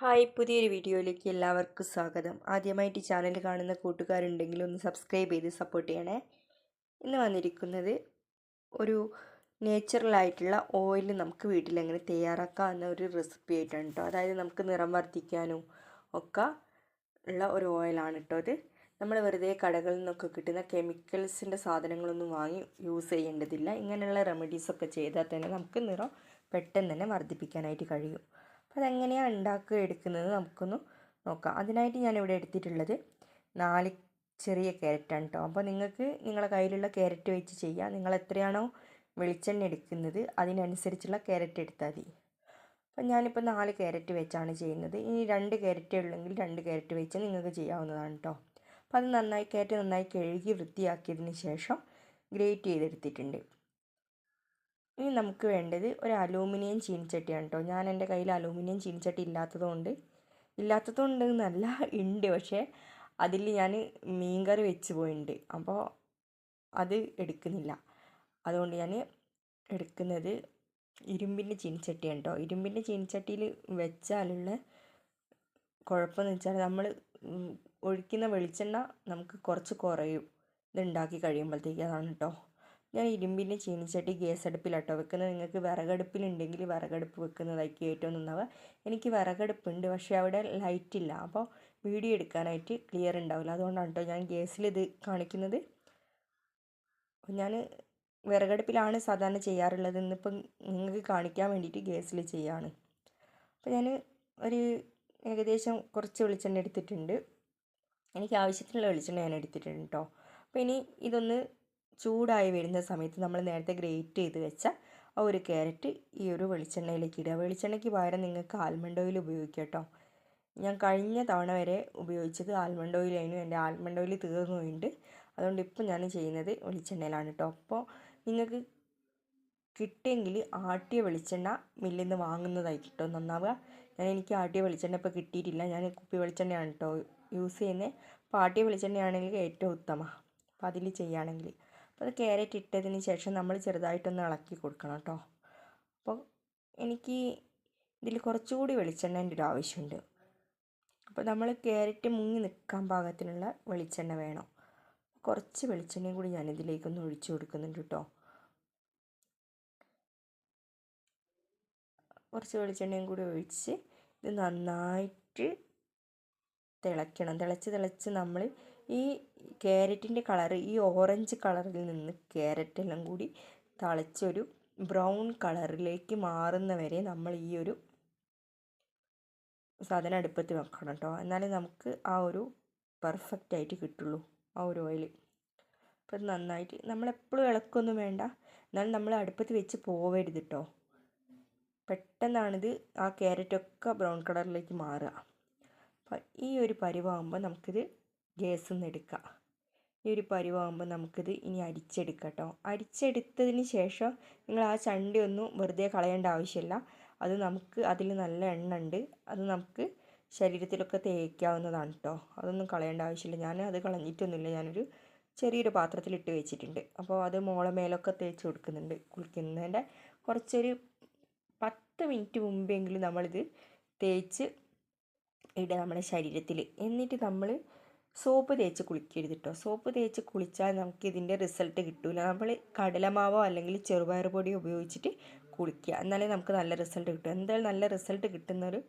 Hi പുതിയൊരു വീഡിയോയിലേക്ക് എല്ലാവർക്കും സ്വാഗതം. ആദ്യമായിട്ട് ചാനൽ കാണുന്ന കൂട്ടുകാരുണ്ടെങ്കിൽ ഒന്ന് സബ്സ്ക്രൈബ് ചെയ്ത് സപ്പോർട്ട് ചെയ്യണേ. ഇന്ന് വന്നിരിക്കുന്നത് ഒരു നേച്ചുറലായിട്ടുള്ള ഓയിൽ നമുക്ക് വീട്ടിലെങ്ങനെ തയ്യാറാക്കാം എന്ന ഒരു റെസിപ്പി ആയിട്ടാണ് കേട്ടോ അതായത് നമുക്ക് നിറം വർദ്ധിക്കാനും ഒക്കെ ഉള്ള ഒരു ഓയിലാണ് കേട്ടോ അത് നമ്മൾ വെറുതെ കടകളിൽ നിന്നൊക്കെ കിട്ടുന്ന കെമിക്കൽസിന്റെ സാധനങ്ങളൊന്നും വാങ്ങി യൂസ് ചെയ്യേണ്ടതില്ല. ഇങ്ങനെയുള്ള റെമഡീസൊക്കെ ചെയ്താൽ തന്നെ നമുക്ക് നിറം പെട്ടെന്ന് തന്നെ വർദ്ധിപ്പിക്കാനായിട്ട് കഴിയും. അപ്പോൾ അതെങ്ങനെയാണ് ഉണ്ടാക്കുക എടുക്കുന്നത് നമുക്കൊന്ന് നോക്കാം. അതിനായിട്ട് ഞാൻ ഇവിടെ എടുത്തിട്ടുള്ളത് നാല് ചെറിയ ക്യാരറ്റാണ് കേട്ടോ അപ്പോൾ നിങ്ങൾക്ക് നിങ്ങളുടെ കയ്യിലുള്ള ക്യാരറ്റ് വെച്ച് ചെയ്യാം. നിങ്ങൾ എത്രയാണോ വെളിച്ചെണ്ണ എടുക്കുന്നത് അതിനനുസരിച്ചുള്ള ക്യാരറ്റ് എടുത്താൽ മതി. അപ്പം ഞാനിപ്പോൾ നാല് ക്യാരറ്റ് വെച്ചാണ് ചെയ്യുന്നത്. ഇനി രണ്ട് ക്യാരറ്റ് ഉള്ളെങ്കിൽ രണ്ട് ക്യാരറ്റ് വെച്ച് നിങ്ങൾക്ക് ചെയ്യാവുന്നതാണ് കേട്ടോ അപ്പോൾ അത് നന്നായി ക്യാരറ്റ് നന്നായി കഴുകി വൃത്തിയാക്കിയതിന് ശേഷം ഗ്രേറ്റ് ചെയ്തെടുത്തിട്ടുണ്ട്. ഇനി നമുക്ക് വേണ്ടത് ഒരു അലൂമിനിയം ചീനിച്ചട്ടിയാണ് കേട്ടോ. ഞാൻ എന്റെ കയ്യിൽ അലൂമിനിയം ചീനിച്ചട്ടി ഇല്ലാത്തതുകൊണ്ട് ഇല്ലാത്തതുകൊണ്ട് നല്ല ഉണ്ട് പക്ഷേ അതിൽ ഞാൻ മീൻകറി വെച്ച് പോയിട്ടുണ്ട് അപ്പോൾ അത് എടുക്കുന്നില്ല. അതുകൊണ്ട് ഞാൻ എടുക്കുന്നത് ഇരുമ്പിന്റെ ചീനിച്ചട്ടിയാണ് കേട്ടോ. ഇരുമ്പിന്റെ ചീനിച്ചട്ടിയിൽ വെച്ചാലുള്ള കുഴപ്പമെന്ന് വെച്ചാൽ നമ്മൾ ഒഴിക്കുന്ന വെളിച്ചെണ്ണ നമുക്ക് കുറച്ച് കുറയും. ഇതുണ്ടാക്കി കഴിയുമ്പോഴത്തേക്ക് അതാണ് കേട്ടോ. ഞാൻ ഇരുമ്പിന്റെ ചീനിച്ചട്ടി ഗ്യാസ് അടുപ്പിലാട്ടോ വെക്കുന്നത്. നിങ്ങൾക്ക് വിറകടുപ്പിലുണ്ടെങ്കിൽ വിറകടുപ്പ് വെക്കുന്നതായിരിക്കും ഏറ്റവും നന്നാവുക. എനിക്ക് വിറകടുപ്പുണ്ട് പക്ഷേ അവിടെ ലൈറ്റ് ഇല്ല അപ്പോൾ വീഡിയോ എടുക്കാനായിട്ട് ക്ലിയർ ഉണ്ടാവില്ല. അതുകൊണ്ടാണ് കേട്ടോ ഞാൻ ഗ്യാസിൽ ഇത് കാണിക്കുന്നത്. ഞാൻ വിറകടുപ്പിലാണ് സാധാരണ ചെയ്യാറുള്ളത്. ഇന്നിപ്പം നിങ്ങൾക്ക് കാണിക്കാൻ വേണ്ടിയിട്ട് ഗ്യാസിൽ ചെയ്യാണ്. അപ്പോൾ ഞാൻ ഒരു ഏകദേശം കുറച്ച് വെളിച്ചെണ്ണ എടുത്തിട്ടുണ്ട്. എനിക്ക് ആവശ്യത്തിനുള്ള വെളിച്ചെണ്ണ ഞാൻ എടുത്തിട്ടുണ്ട് കേട്ടോ അപ്പോൾ ഇനി ഇതൊന്ന് ചൂടായി വരുന്ന സമയത്ത് നമ്മൾ നേരത്തെ ഗ്രേറ്റ് ചെയ്ത് വെച്ച ആ ഒരു ക്യാരറ്റ് ഈ ഒരു വെളിച്ചെണ്ണയിലേക്ക് ഇടുക. വെളിച്ചെണ്ണയ്ക്ക് പകരം നിങ്ങൾക്ക് ആൽമണ്ട് ഓയിൽ ഉപയോഗിക്കാം കേട്ടോ. ഞാൻ കഴിഞ്ഞ തവണ വരെ ഉപയോഗിച്ചത് ആൽമണ്ട് ഓയിലായിരുന്നു എന്റെ ആൽമണ്ട് ഓയിൽ തീർന്നു അതുകൊണ്ട് ഇപ്പം ഞാൻ ചെയ്യുന്നത് വെളിച്ചെണ്ണയിലാണ് കേട്ടോ. അപ്പോൾ നിങ്ങൾക്ക് കിട്ടിയെങ്കിൽ ആട്ടിയ വെളിച്ചെണ്ണ മില്ലിൽ നിന്ന് വാങ്ങുന്നതായി കിട്ടും നന്നാവുക. ഞാൻ എനിക്ക് ആട്ടിയ വെളിച്ചെണ്ണ ഇപ്പോൾ കിട്ടിയിട്ടില്ല. ഞാൻ കുപ്പി വെളിച്ചെണ്ണയാണ് കേട്ടോ യൂസ് ചെയ്യുന്നത്. അപ്പോൾ ആട്ടിയ വെളിച്ചെണ്ണയാണെങ്കിൽ ഏറ്റവും ഉത്തമ. അപ്പോൾ അതിൽ ചെയ്യുകയാണെങ്കിൽ അപ്പോൾ അത് ക്യാരറ്റ് ഇട്ടതിന് ശേഷം നമ്മൾ ചെറുതായിട്ടൊന്ന് ഇളക്കി കൊടുക്കണം കേട്ടോ. അപ്പോൾ എനിക്ക് ഇതിൽ കുറച്ചുകൂടി വെളിച്ചെണ്ണേന്റെ ഒരു ആവശ്യമുണ്ട്. അപ്പോൾ നമ്മൾ ക്യാരറ്റ് മുങ്ങി നിൽക്കാൻ പാകത്തിനുള്ള വെളിച്ചെണ്ണ വേണം. കുറച്ച് വെളിച്ചെണ്ണയും കൂടി ഞാൻ ഇതിലേക്കൊന്ന് ഒഴിച്ചു കൊടുക്കുന്നുണ്ട് കേട്ടോ. കുറച്ച് വെളിച്ചെണ്ണയും കൂടി ഒഴിച്ച് ഇത് നന്നായിട്ട് തിളയ്ക്കണം. തിളച്ച് തിളച്ച് നമ്മൾ ഈ ക്യാരറ്റിന്റെ കളറ് ഈ ഓറഞ്ച് കളറിൽ നിന്ന് ക്യാരറ്റ് എല്ലാം കൂടി തിളച്ചൊരു ബ്രൗൺ കളറിലേക്ക് മാറുന്നവരെ നമ്മൾ ഈ ഒരു സാധനം അടുപ്പത്ത് വെക്കണം കേട്ടോ. എന്നാലേ നമുക്ക് ആ ഒരു പെർഫെക്റ്റ് ആയിട്ട് കിട്ടുള്ളൂ ആ ഒരു ഓയിൽ അപ്പം നന്നായിട്ട് നമ്മളെപ്പോഴും ഇളക്കൊന്നും വേണ്ട. എന്നാലും നമ്മൾ അടുപ്പത്ത് വെച്ച് പോവരുത് കേട്ടോ. പെട്ടെന്നാണിത് ആ ക്യാരറ്റൊക്കെ ബ്രൗൺ കളറിലേക്ക് മാറുക. അപ്പം ഈ ഒരു പരിവാകുമ്പോൾ നമുക്കിത് ഗ്യാസിൽ നിന്ന് എടുക്കാം ഈ ഒരു പരിവാകുമ്പോൾ നമുക്കിത് ഇനി അരിച്ചെടുക്കാം കേട്ടോ അരിച്ചെടുത്തതിന് ശേഷം നിങ്ങൾ ആ ചണ്ടി ഒന്നും വെറുതെ കളയേണ്ട ആവശ്യമില്ല അത് നമുക്ക് അതിൽ നല്ല എണ്ണ ഉണ്ട് അത് നമുക്ക് ശരീരത്തിലൊക്കെ തേക്കാവുന്നതാണ് കേട്ടോ അതൊന്നും കളയേണ്ട ആവശ്യമില്ല ഞാൻ അത് കളഞ്ഞിട്ടൊന്നുമില്ല. ഞാനൊരു ചെറിയൊരു പാത്രത്തിലിട്ട് വെച്ചിട്ടുണ്ട്. അപ്പോൾ അത് മോളെ മേലൊക്കെ തേച്ച് കൊടുക്കുന്നുണ്ട് കുളിക്കുന്നതിന്റെ. കുറച്ചൊരു പത്ത് മിനിറ്റ് മുമ്പെങ്കിലും നമ്മളിത് തേച്ച് ഇടുക നമ്മുടെ ശരീരത്തിൽ എന്നിട്ട് നമ്മൾ സോപ്പ് തേച്ച് കുളിക്കരുത് കേട്ടോ സോപ്പ് തേച്ച് കുളിച്ചാൽ നമുക്ക് ഇതിന്റെ റിസൾട്ട് കിട്ടില്ല നമ്മൾ കടലമാവോ അല്ലെങ്കിൽ ചെറുപയർ പൊടി ഉപയോഗിച്ചിട്ട് കുളിക്കുക. എന്നാലേ നമുക്ക് നല്ല റിസൾട്ട് കിട്ടും. എന്തായാലും നല്ല റിസൾട്ട് കിട്ടുന്നൊരു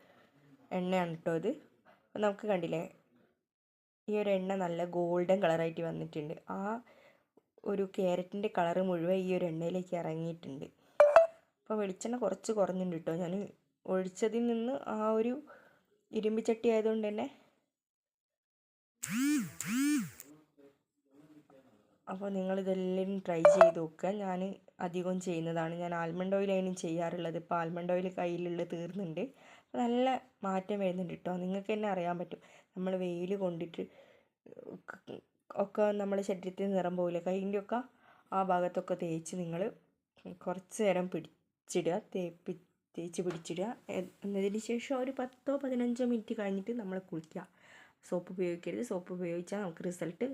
എണ്ണയാണ് കേട്ടോ ഇത്. നമുക്ക് കണ്ടില്ലേ? ഈ ഒരു എണ്ണ നല്ല ഗോൾഡൻ കളറായിട്ട് വന്നിട്ടുണ്ട്. ആ ഒരു ക്യാരറ്റിന്റെ കളറ് മുഴുവൻ ഈ ഒരു എണ്ണയിലേക്ക് ഇറങ്ങിയിട്ടുണ്ട്. അപ്പോൾ വെളിച്ചെണ്ണ കുറച്ച് കുറഞ്ഞിട്ടുണ്ട് കേട്ടോ ഞാൻ ഒഴിച്ചതിൽ നിന്ന് ആ ഒരു ഇരുമ്പിച്ചട്ടി ആയതുകൊണ്ട് തന്നെ അപ്പോൾ നിങ്ങളിതെല്ലാം ട്രൈ ചെയ്ത് നോക്കുക. ഞാൻ അധികം ചെയ്യുന്നതാണ്. ഞാൻ ആൽമണ്ട് ഓയിലായിരുന്നു ചെയ്യാറുള്ളത്. ഇപ്പോൾ ആൽമണ്ട് ഓയിൽ കയ്യിലുള്ള തീർന്നുണ്ട് നല്ല മാറ്റം വരുന്നുണ്ട് കേട്ടോ നിങ്ങൾക്ക് തന്നെ അറിയാൻ പറ്റും. നമ്മൾ വെയിൽ കൊണ്ടിട്ട് ഒക്കെ നമ്മുടെ ശരീരത്തിൽ നിറം പോകില്ല കൈന്റെ ഒക്കെ ആ ഭാഗത്തൊക്കെ തേച്ച് നിങ്ങൾ കുറച്ച് നേരം പിടിച്ചിടുക. തേപ്പി തേച്ച് പിടിച്ചിടുക. എന്നതിന് ശേഷം ഒരു പത്തോ പതിനഞ്ചോ മിനിറ്റ് കഴിഞ്ഞിട്ട് നമ്മൾ കുളിക്കുക. സോപ്പ് ഉപയോഗിക്കരുത് സോപ്പ് ഉപയോഗിച്ചാൽ നമുക്ക് റിസൾട്ട്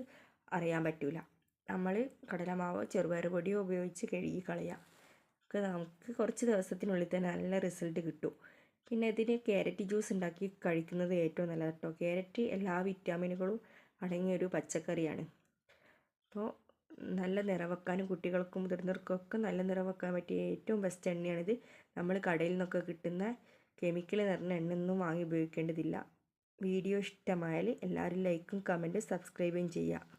അറിയാൻ പറ്റില്ല നമ്മൾ കടലമാവോ ചെറുപയർ പൊടിയോ ഉപയോഗിച്ച് കഴുകി കളയാം. ഒക്കെ നമുക്ക് കുറച്ച് ദിവസത്തിനുള്ളിൽ തന്നെ നല്ല റിസൾട്ട് കിട്ടും. പിന്നെ ഇതിന് ക്യാരറ്റ് ജ്യൂസ് ഉണ്ടാക്കി കഴിക്കുന്നത് ഏറ്റവും നല്ലത് കേട്ടോ. ക്യാരറ്റ് എല്ലാ വിറ്റാമിനുകളും അടങ്ങിയ ഒരു പച്ചക്കറിയാണ്. അപ്പോൾ നല്ല നിറവെക്കാനും കുട്ടികൾക്കും മുതിർന്നവർക്കൊക്കെ നല്ല നിറവെക്കാൻ പറ്റിയ ഏറ്റവും ബെസ്റ്റ് എണ്ണയാണിത്. നമ്മൾ കടയിൽ നിന്നൊക്കെ കിട്ടുന്ന കെമിക്കൽ നിറഞ്ഞ എണ്ണയൊന്നും വാങ്ങി ഉപയോഗിക്കേണ്ടതില്ല. വീഡിയോ ഇഷ്ടമായാൽ എല്ലാവരും ലൈക്കും കമന്റും സബ്സ്ക്രൈബും ചെയ്യുക.